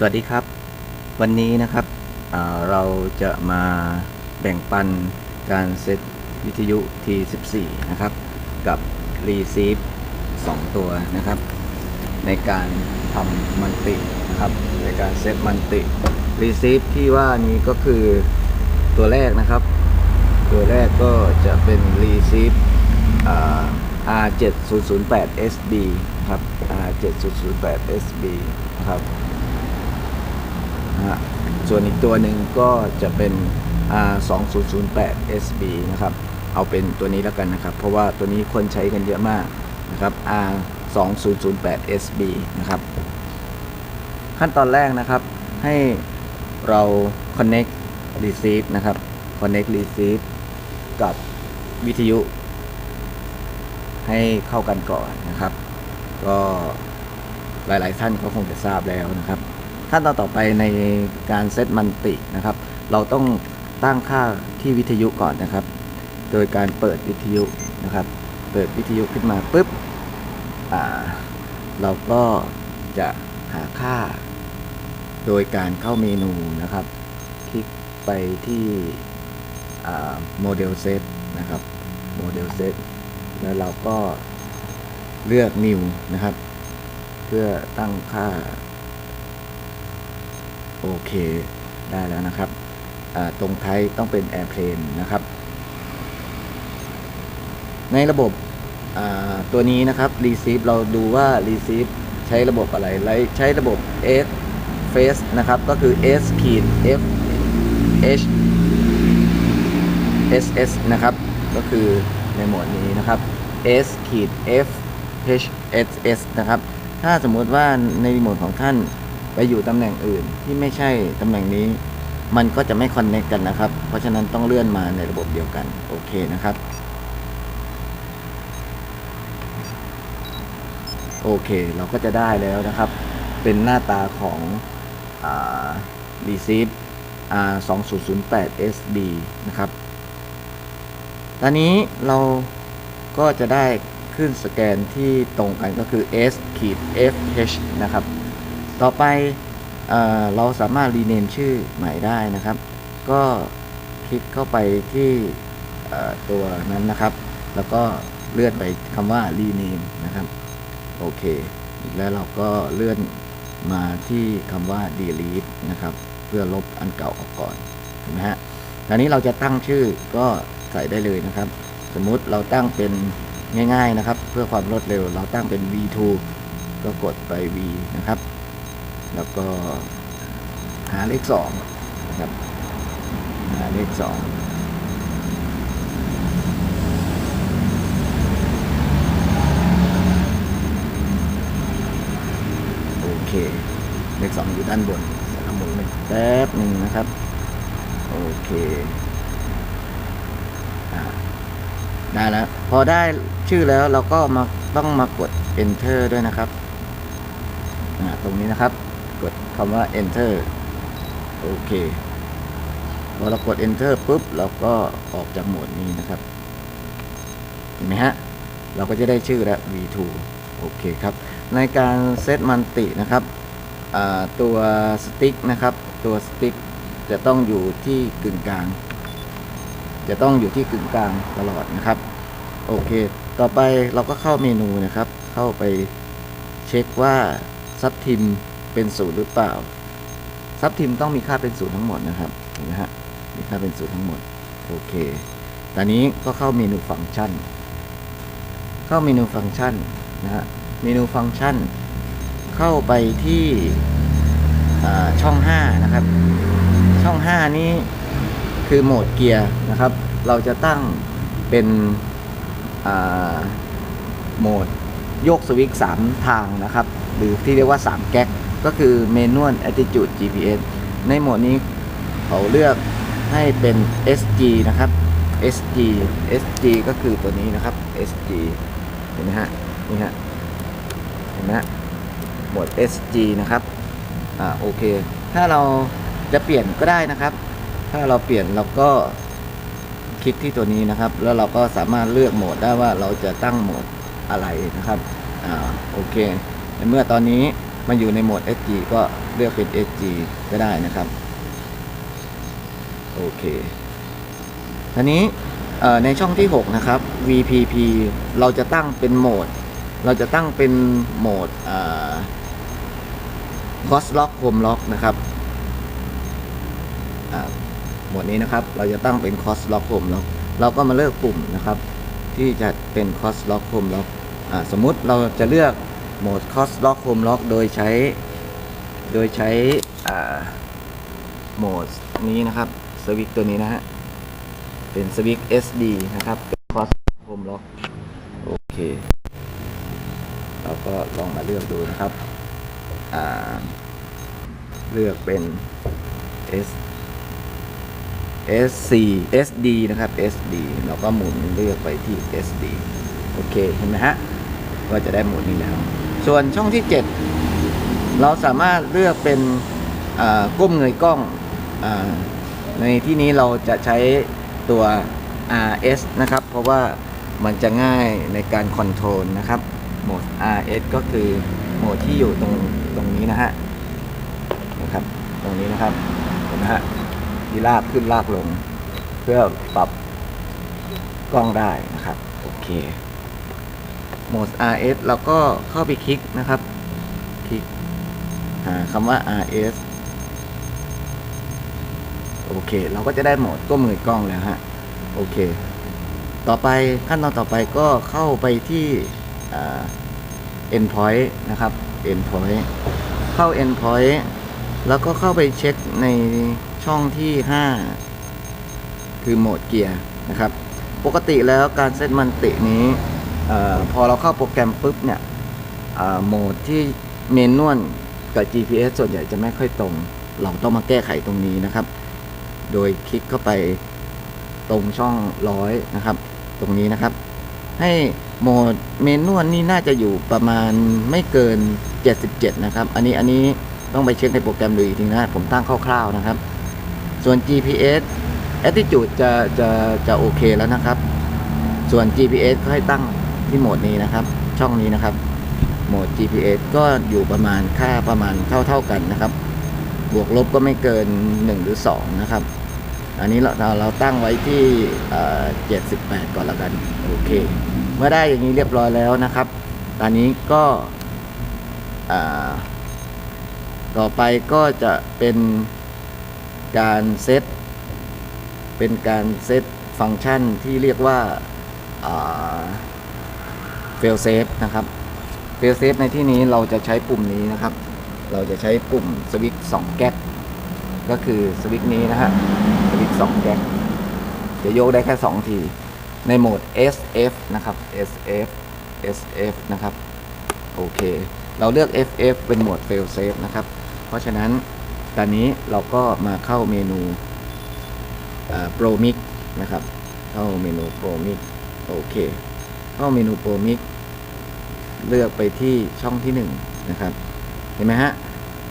สวัสดีครับ วันนี้นะครับเเราจะมาแบ่งปันการเซตวิทยุ T14 นะครับ กับ Receive 2 ตัวนะครับ ในการทำมันตินะครับ ในการเซตมันติ Receive ที่ว่านี้ก็คือตัวแรกนะครับ ตัวแรกก็จะเป็น Receive R7008SB ครับ R7008SB ครับ นะฮะส่วนอีกตัวหนึ่งก็จะเป็น R 2 0 0 8 SB นะครับ เอาเป็นตัวนี้แล้วกันนะครับ เพราะว่าตัวนี้คนใช้กันเยอะมากนะครับ R 2 0 0 8 SB นะครับ ขั้นตอนแรกนะครับ ให้เรา connect receive นะครับ connect receive กับวิทยุ ให้เข้ากันก่อนนะครับ ก็หลาย ๆ ท่านก็คงจะทราบแล้วนะครับ ขั้นตอนต่อไปในการเซตมันตินะครับ เราต้องตั้งค่าที่วิทยุก่อนนะครับ โดยการเปิดวิทยุนะครับ เปิดวิทยุขึ้นมาปุ๊บเราก็จะหาค่า โดยการเข้าเมนูนะครับ คลิกไปที่โมเดลเซตนะครับโมเดลเซตแล้วเราก็เลือก New นะครับ เพื่อตั้งค่า โอเค ได้แล้วนะครับตรงท้ายต้องเป็น Airplane นะครับ ในระบบตัวนี้นะครับ Receive เราดูว่า Receive ใช้ระบบอะไรใช้ระบบ S Face นะครับ ก็คือ S ขีด F H S S นะครับ ก็คือในโหมดนี้นะครับ S ขีด F H S S นะครับ ถ้าสมมติว่าในรีโมทของท่าน ไปอยู่ตำแหน่งอื่นที่ไม่ใช่ตำแหน่งนี้ มันก็จะไม่คอนเน c กกันนะครับ เพราะฉะนั้นต้องเลื่อนมาในระบบเดียวกัน โอเคนะครับ โอเค เราก็จะได้แล้วนะครับ เป็นหน้าตาของอ่า receive R 2 0 0 8 SB นะครับ ตอนนี้เราก็จะได้ขึ้นสแกนที่ตรงกันก็คือ S ขีด FH นะครับ ต่อไปเอเราสามารถรีเนมชื่อใหม่ได้นะครับ ก็คลิกเข้าไปที่ตัวนั้นนะครับ แล้วก็เลื่อนไปคำว่า rename นะครับ โอเค แล้วเราก็เลื่อนมาที่คำว่า delete นะครับ เพื่อลบอันเก่าออกก่อนเห็นไหมฮะคราวนี้เราจะตั้งชื่อก็ใส่ได้เลยนะครับ สมมุติเราตั้งเป็นง่าย ๆนะครับ เพื่อความรวดเร็ว เราตั้งเป็น v2 ก็กดไป v นะครับ แล้วก็หาเลข2นะครับ หาเลข2โอเค เลขสองอยู่ด้านบนแล้วหมุนไปแป๊บหนึ่งนะครับ โอเคได้แล้ว พอได้ชื่อแล้วเราก็มาต้องมากด enter ด้วยนะครับ ตรงนี้นะครับ กดคำว่า enter โอเคพอเรากด enter ปุ๊บเราก็ออกจากโหมดนี้นะครับเห็นไหมฮะ เราก็จะได้ชื่อแล้ว v2 โอเคครับ ในการเซตมันตินะครับตัวสติ๊กนะครับ ตัวสติ๊กจะต้องอยู่ที่กึ่งกลาง จะต้องอยู่ที่กึ่งกลางตลอดนะครับ โอเค ต่อไปเราก็เข้าเมนูนะครับ เข้าไปเช็คว่าซับทิม เป็นศูนย์หรือเปล่าซับทิมต้องมีค่าเป็นศูนย์ทั้งหมดนะครับเห็นไหมฮะมีค่าเป็นศูนย์ทั้งหมดโอเคตอนนี้ก็เข้าเมนูฟังก์ชัน เข้าเมนูฟังก์ชันนะฮะเมนูฟังก์ชัน เข้าไปที่ช่อง 5 นะครับ ช่อง 5 นี้คือโหมดเกียร์นะครับ เราจะตั้งเป็นโหมดโยกสวิตช์3ทางนะครับ หรือที่เรียกว่า 3 แก๊ก ก็คือ Manual Attitude GPS ในโหมดนี้เขาเลือกให้เป็น SG นะครับ SG SG ก็คือตัวนี้นะครับ SG เห็นไหมฮะ นี่ฮะ เห็นไหมฮะโหมด SG นะครับ อ่า โอเค ถ้าเราจะเปลี่ยนก็ได้นะครับ ถ้าเราเปลี่ยนเราก็คลิกที่ตัวนี้นะครับ แล้วเราก็สามารถเลือกโหมดได้ว่าเราจะตั้งโหมดอะไรนะครับ อ่า โอเค ในเมื่อตอนนี้ มันอยู่ในโหมด SG ก็เลือกเป็น SG ก็ได้นะครับ โอเคทีนี้ในช่องที่ 6 นะครับ VPP เราจะตั้งเป็นโหมด เราจะตั้งเป็นโหมดเอ่อ Cross Lock Home Lock นะครับโหมดนี้นะครับ เราจะตั้งเป็น Cross Lock Home Lock เราก็มาเลือกปุ่มนะครับ ที่จะเป็น Cross Lock Home Lock อ่าสมมุติเราจะเลือก โหมด Cross Lock Home Lock โดยใช้ โดยใช้โหมดนี้นะครับสวิตตัวนี้นะฮะ เป็นสวิต SD นะครับเป็น Cross Home Lock โอเค เราก็ลองมาเลือกดูนะครับ เลือกเป็น S SC SD นะครับ SD เราก็หมุนเลือกไปที่ SD โอเค เห็นไหมฮะ ก็จะได้หมุนนี้แล้ว ส่วนช่องที่ 7 เราสามารถเลือกเป็นก้มเงยกล้องอในที่นี้เราจะใช้ตัว RS นะครับ เพราะว่ามันจะง่ายในการคอนโทรลนะครับ โหมด RS ก็คือโหมดที่อยู่ตรงตรงนี้นะฮะนะครับ ตรงนี้นะครับเห็นไหมฮะที่ลากขึ้นลากลง เพื่อปรับกล้องได้นะครับ โอเค โหมด RS เราก็เข้าไปคลิกนะครับ คลิกหาคำว่า RS โอเค เราก็จะได้โหมดก้มเงยกล้องแล้วฮะ โอเค ต่อไปขั้นตอนต่อไปก็เข้าไปที่อ่า endpoint นะครับ endpoint เข้า endpoint แล้วก็เข้าไปเช็คในช่องที่ 5 คือโหมดเกียร์นะครับ ปกติแล้วการเซตมันตินี้ ออพอเราเข้าโปรแกรมปุ๊บเนี่ยโหมดที่เมนนวลกับ GPS ส่วนใหญ่จะไม่ค่อยตรง เราต้องมาแก้ไขตรงนี้นะครับ โดยคลิกเข้าไปตรงช่องร้อยนะครับ ตรงนี้นะครับ ให้โหมดเมนนวลนี่น่าจะอยู่ประมาณไม่เกิน 77 นะครับ อันนี้อันนี้ต้องไปเช็คในโปรแกรมดูอีกทีนะผมตั้งคร่าวๆนะครับ ส่วน GPS attitude จะจะจะโอเคแล้วนะครับ ส่วน GPS ก็ให้ตั้ง ที่โหมดนี้นะครับ ช่องนี้นะครับ โหมด GPS ก็อยู่ประมาณค่าประมาณเท่าเท่าๆกันนะครับ บวกลบก็ไม่เกิน 1 หรือ 2 นะครับ อันนี้เราเราตั้งไว้ที่เอ่อ78ก่อนล้วกัน โอเค เมื่อได้อย่างนี้เรียบร้อยแล้วนะครับ ตอนนี้ก็ต่อไปก็จะเป็นการเซตเป็นการเซตฟังก์ชันที่เรียกว่า เฟลเซฟนะครับเฟลเซฟในที่นี้เราจะใช้ปุ่มนี้นะครับ เราจะใช้ปุ่มสวิตช์2แก๊กก็คือสวิตช์นี้นะฮะสวิตช์2แก๊กจะโยกได้แค่ 2 ที ในโหมด SF นะครับ SF SF นะครับ โอเค เราเลือก FF เป็นโหมด fail safe นะครับ เพราะฉะนั้นตอนนี้เราก็มาเข้าเมนูโปรมิกนะครับ เข้าเมนูโปรมิกโอเค เข้าเมนูโปรมิกเลือกไปที่ช่องที่1นนะครับ เห็นไหมฮะ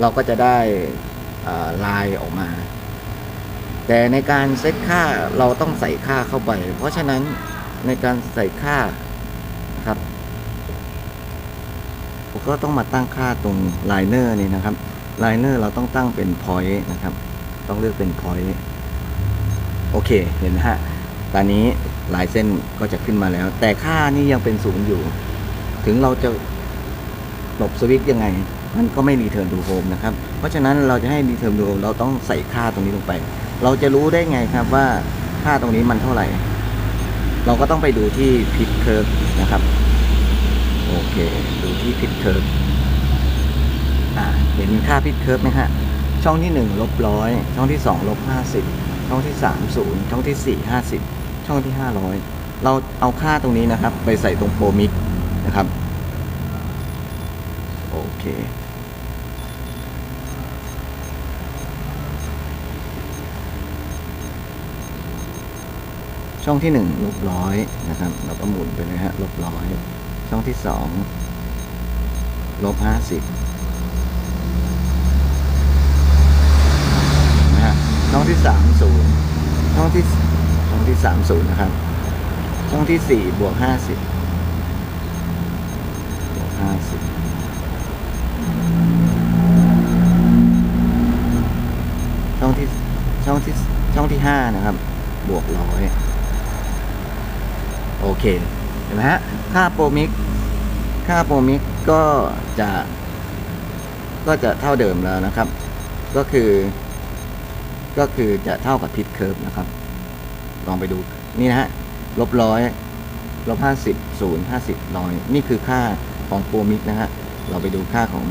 เราก็จะได้ลายออกมา แต่ในการเซตค่าเราต้องใส่ค่าเข้าไป เพราะฉะนั้นในการใส่ค่าครับผมก็ต้องมาตั้งค่าตรงไลเนอร์นี่นะครับไลเนอร์เราต้องตั้งเป็น point นะครับ ต้องเลือกเป็น point โอเค เห็นไหมฮะ ตอนนี้หลายเส้นก็จะขึ้นมาแล้ว แต่ค่านี่ยังเป็นศูนย์อยู่ ถึงเราจะหลบสวิตยังไง มันก็ไม่รีเทิร์นดูโฮมนะครับ เพราะฉะนั้นเราจะให้รีเทิร์นดูโฮมเราต้องใส่ค่าตรงนี้ลงไป เราจะรู้ได้ไงครับว่าค่าตรงนี้มันเท่าไหร่ เราก็ต้องไปดูที่พิทเคิร์ฟนะครับ โอเค ดูที่พิทเคิร์ฟอ่าเห็นค่าพิทเคิร์ฟไหมฮะช่องที่หนึ่งลบร้อยช่องที่สองลบห้าสิบ ช่องที่ 30 ช่องที่ 4 50 ช่องที่ 500 เราเอาค่าตรงนี้นะครับ ไปใส่ตรงโปรมิกนะครับ โอเค ช่องที่1ลบร้อยนะครับ เราก็หมุนไปเลยฮะลบร้อย ช่องที่ 2ลบ50 ช่องที่สามศูนย์ช่องที่ช่องที่สามศูนย์นะครับ ช่องที่สี่บวกห้าสิบบวกห้าสิบช่องที่ช่องที่ช่องที่ห้านะครับ บวกร้อยโอเค เห็นไหมฮะ ค่าโปรมิก ค่าโปรมิกก็จะ ก็จะเท่าเดิมแล้วนะครับ ก็คือ ก็คือจะเท่ากับพิทเคิร์ฟนะครับ ลองไปดูนี่นะฮะลบร้อยลบห้าสิบศูนย์ห้าสิบร้อยนี่คือค่าของโปรมิกนะฮะเราไปดูค่าของ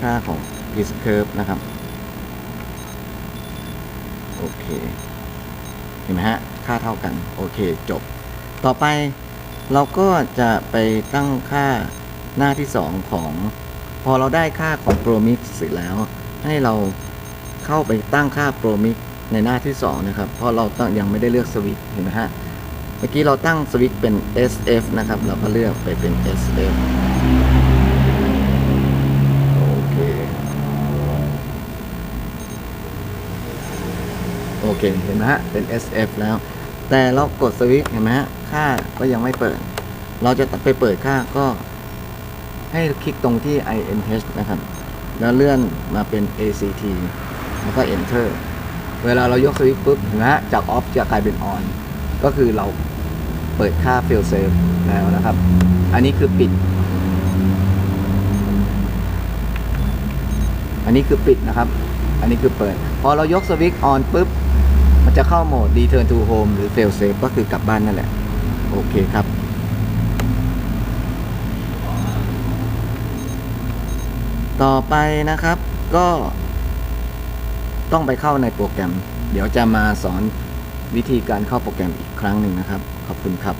ค่าของพิทเคิร์ฟนะครับโอเคเห็นไหมฮะค่าเท่ากันโอเคจบ ต่อไปเราก็จะไปตั้งค่าหน้าที่ 2 ของ พอเราได้ค่าของโปรมิกเสร็จแล้ว ให้เรา เข้าไปตั้งค่าโปรมิกในหน้าที่ 2 นะครับ เพราะเราตั้งยังไม่ได้เลือกสวิตช์เห็นไหมฮะ เมื่อกี้เราตั้งสวิตช์เป็น SF นะครับ เราก็เลือกไปเป็น SF โอเค โอเค เห็นไหมฮะ เป็น SF แล้ว แต่เรากดสวิตช์เห็นไหมฮะ ค่าก็ยังไม่เปิด เราจะไปเปิดค่าก็ให้คลิกตรงที่ INH นะครับ แล้วเลื่อนมาเป็น ACT แล้วก็ Enter เวลาเรายกสวิตช์ปุ๊บเห็นไหมฮะจาก Off จะกลายเป็น On ก็คือเราเปิดค่า Fail Safe แล้วนะครับ อันนี้คือปิด อันนี้คือปิดนะครับ อันนี้คือเปิด พอเรายกสวิตช์ On ปุ๊บ มันจะเข้าโหมด Return to Home หรือ Fail Safe ก็คือกลับบ้านนั่นแหละ โอเคครับต่อไปนะครับก็ ต้องไปเข้าในโปรแกรม เดี๋ยวจะมาสอนวิธีการเข้าโปรแกรมอีกครั้งหนึ่งนะครับ ขอบคุณครับ